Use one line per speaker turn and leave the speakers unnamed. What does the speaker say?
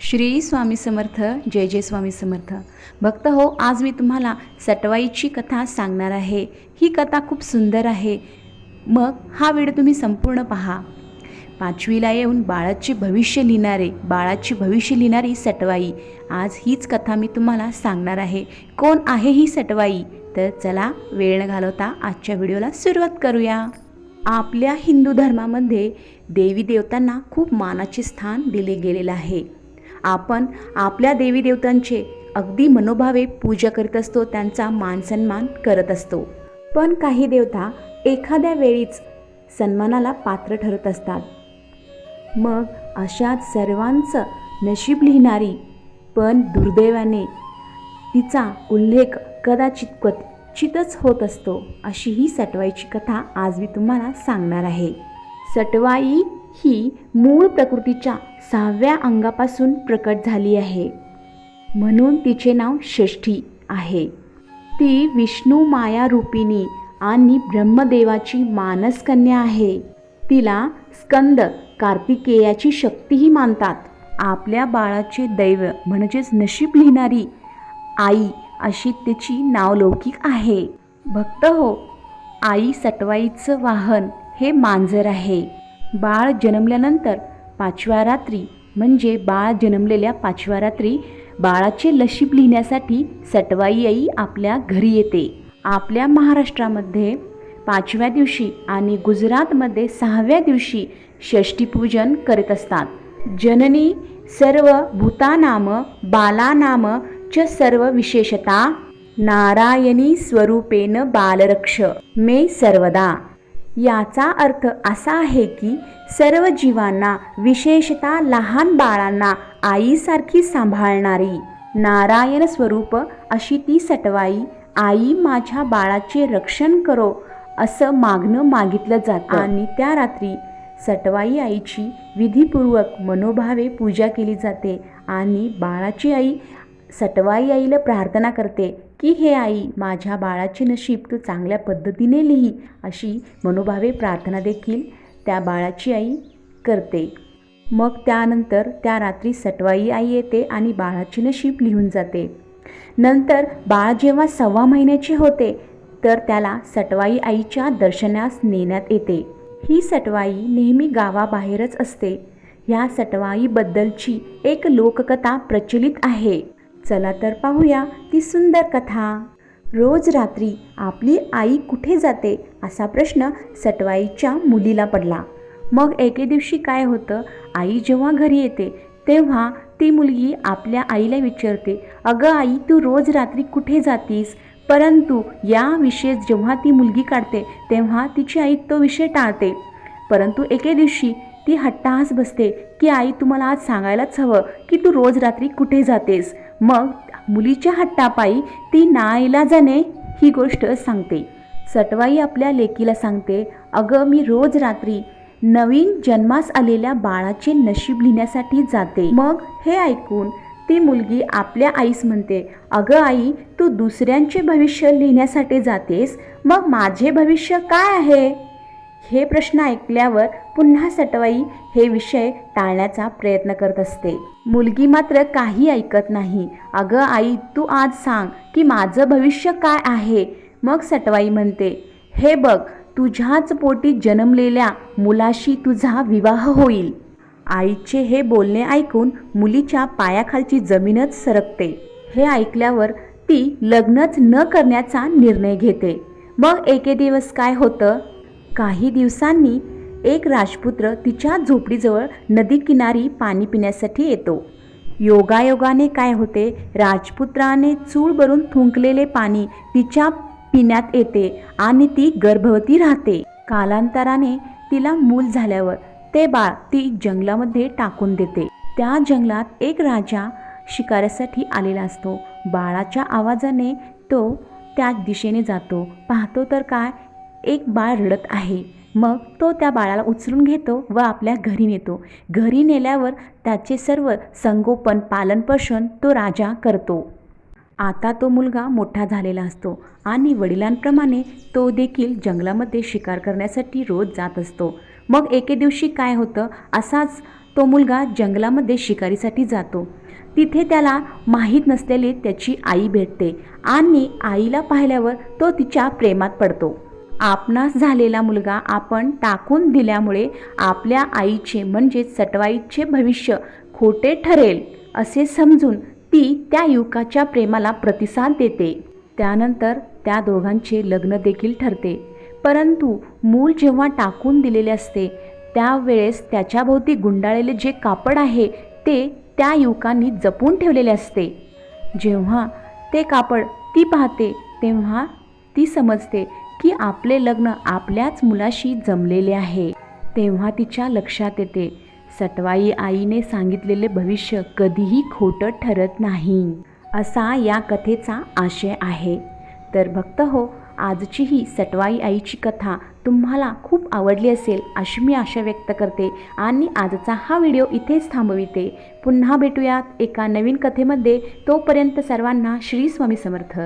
श्री स्वामी समर्थ जय जय स्वामी समर्थ. भक्त हो आज मी तुम्हाला सटवाईची कथा सांगणार आहे. ही कथा खूप सुंदर आहे. मग हा व्हिडिओ तुम्ही संपूर्ण पहा. पाचवीला येऊन बाळाचे भविष्य लिहिणारे बाळाचे भविष्य लिहिणारी सटवाई. आज हीच कथा मी तुम्हाला सांगणार आहे. कोण आहे ही सटवाई? तर चला वेळ न घालवता आजच्या व्हिडिओला सुरुवात करूया. आपल्या हिंदू धर्मामध्ये देवी देवतांना खूप मानाचे स्थान दिले गेलेलं आहे. आपण आपल्या देवी देवतांचे अगदी मनोभावे पूजा करत असतो त्यांचा मानसन्मान करत असतो. पण काही देवता एखाद्या वेळीच सन्मानाला पात्र ठरत असतात. मग अशाच सर्वांचं नशीब लिहिणारी पण दुर्दैवाने तिचा उल्लेख कदाचित क्वचितच होत असतो अशी ही सटवाईची कथा आज मी तुम्हाला सांगणार आहे. सटवाई ही मूळ प्रकृतीच्या सहाव्या अंगापासून प्रकट झाली आहे. म्हणून तिचे नाव षष्ठी आहे. ती विष्णू माया रूपिणी आणि ब्रह्मदेवाची मानसकन्या आहे. तिला स्कंद कार्तिकेयाची शक्तीही मानतात. आपल्या बाळाचे दैव म्हणजेच नशीब लिहिणारी आई अशी तिची नावलौकिक आहे. भक्त हो आई सटवाईचं वाहन हे मांजर आहे. बाळ जन्मल्यानंतर पाचव्या रात्री म्हणजे बाळ जन्मलेल्या पाचव्या रात्री बाळाचे लशीब लिहिण्यासाठी सटवाई आई आपल्या घरी येते. आपल्या महाराष्ट्रामध्ये पाचव्या दिवशी आणि गुजरातमध्ये सहाव्या दिवशी षष्टीपूजन करत असतात. जननी सर्व भूतानाम बालानाम च सर्व विशेषता नारायणी स्वरूपेन बालरक्ष. मे सर्वदा. याचा अर्थ असा आहे की सर्व जीवांना विशेषतः लहान बाळांना आईसारखी सांभाळणारी नारायण स्वरूप अशी ती सटवाई आई माझ्या बाळाचे रक्षण करो असं मागणं मागितलं जातं. आणि त्या रात्री सटवाई आईची विधीपूर्वक मनोभावे पूजा केली जाते आणि बाळाची आई सटवाई आईला प्रार्थना करते. की हे आई माझ्या बाळाचे नशीब तू चांगल्या पद्धतीने लिही अशी मनोभावे प्रार्थना देखील त्या बाळाची आई करते. मग त्यानंतर त्या रात्री सटवाई आई येते आणि बाळाचे नशीब लिहून जाते. नंतर बाळ जेव्हा सव्वा महिन्याचे होते तर त्याला सटवाई आईच्या दर्शनास नेण्यात येते. ही सटवाई नेहमी गावाबाहेरच असते. ह्या सटवाईबद्दलची एक लोककथा प्रचलित आहे. चला तर पाहूया ती सुंदर कथा. रोज रात्री आपली आई कुठे जाते असा प्रश्न सटवाईच्या मुलीला पडला. मग एके दिवशी काय होतं? आई जेव्हा घरी येते तेव्हा ती मुलगी आपल्या आईला विचारते अगं आई तू रोज रात्री कुठे जातीस? परंतु या विषय जेव्हा ती मुलगी काढते तेव्हा तिची आई तो विषय टाळते. परंतु एके दिवशी ती हट्टास बसते की आई तुम्हाला आज सांगायलाच हवं की तू रोज रात्री कुठे जातेस. मग मुलीच्या हट्टापायी ती नाईला जाणे ही गोष्ट सांगते. सटवाई आपल्या लेकीला सांगते अगं मी रोज रात्री नवीन जन्मास आलेल्या बाळाचे नशीब लिहिण्यासाठी जाते. मग हे ऐकून ती मुलगी आपल्या आईस म्हणते अगं आई तू दुसऱ्यांचे भविष्य लिहिण्यासाठी जातेस. मग माझे भविष्य काय आहे? हे प्रश्न ऐकल्यावर पुन्हा सटवाई हे विषय टाळण्याचा प्रयत्न करत असते. मुलगी मात्र काही ऐकत नाही. अगं आई तू आज सांग की माझं भविष्य काय आहे? मग सटवाई म्हणते हे बघ तुझ्याच पोटी जन्मलेल्या मुलाशी तुझा विवाह होईल. आईचे हे बोलणे ऐकून मुलीच्या पायाखालची जमीनच सरकते. हे ऐकल्यावर ती लग्नच न करण्याचा निर्णय घेते. मग एके दिवस काय होतं? काही दिवसांनी एक राजपुत्र तिच्या झोपडीजवळ नदीकिनारी पाणी पिण्यासाठी येतो. योगायोगाने काय होते? राजपुत्राने चूळ भरून थुंकलेले पाणी तिच्या पिण्यात येते आणि ती गर्भवती राहते. कालांतराने तिला मूल झाल्यावर ते बाळ ती जंगलामध्ये टाकून देते. त्या जंगलात एक राजा शिकाऱ्यासाठी आलेला असतो. बाळाच्या आवाजाने तो त्या दिशेने जातो. पाहतो तर काय? एक बाळ रडत आहे. मग तो त्या बाळाला उचलून घेतो व आपल्या घरी नेतो. घरी नेल्यावर त्याचे सर्व संगोपन पालनपोषण तो राजा करतो. आता तो मुलगा मोठा झालेला असतो आणि वडिलांप्रमाणे तो देखील जंगलामध्ये शिकार करण्यासाठी रोज जात असतो. मग एके दिवशी काय होतं? असाच तो मुलगा जंगलामध्ये शिकारीसाठी जातो. तिथे त्याला माहीत नसलेली त्याची आई भेटते आणि आईला पाहिल्यावर तो तिच्या प्रेमात पडतो. आपणास झालेला मुलगा आपण टाकून दिल्यामुळे आपल्या आईचे म्हणजे सटवाईचे भविष्य खोटे ठरेल असे समजून ती त्या युवकाच्या प्रेमाला प्रतिसाद देते. त्यानंतर त्या दोघांचे लग्न देखील ठरते. परंतु मूल जेव्हा टाकून दिलेले असते त्यावेळेस त्याच्याभोवती गुंडाळलेले जे कापड आहे ते त्या युवकांनी जपून ठेवलेले असते. जेव्हा ते कापड ती पाहते तेव्हा ती समजते की आपले लग्न आपल्याच मुलाशी जमलेले आहे. तेव्हा तिच्या लक्षात येते. सटवाई आईने सांगितलेले भविष्य कधीही खोटं ठरत नाही. असा या कथेचा आशय आहे. तर भक्त हो आजची ही सटवाई आईची कथा तुम्हाला खूप आवडली असेल अशी मी आशा व्यक्त करते आणि आजचा हा व्हिडिओ इथेच थांबविते. पुन्हा भेटूयात एका नवीन कथेमध्ये. तोपर्यंत सर्वांना श्री स्वामी समर्थ.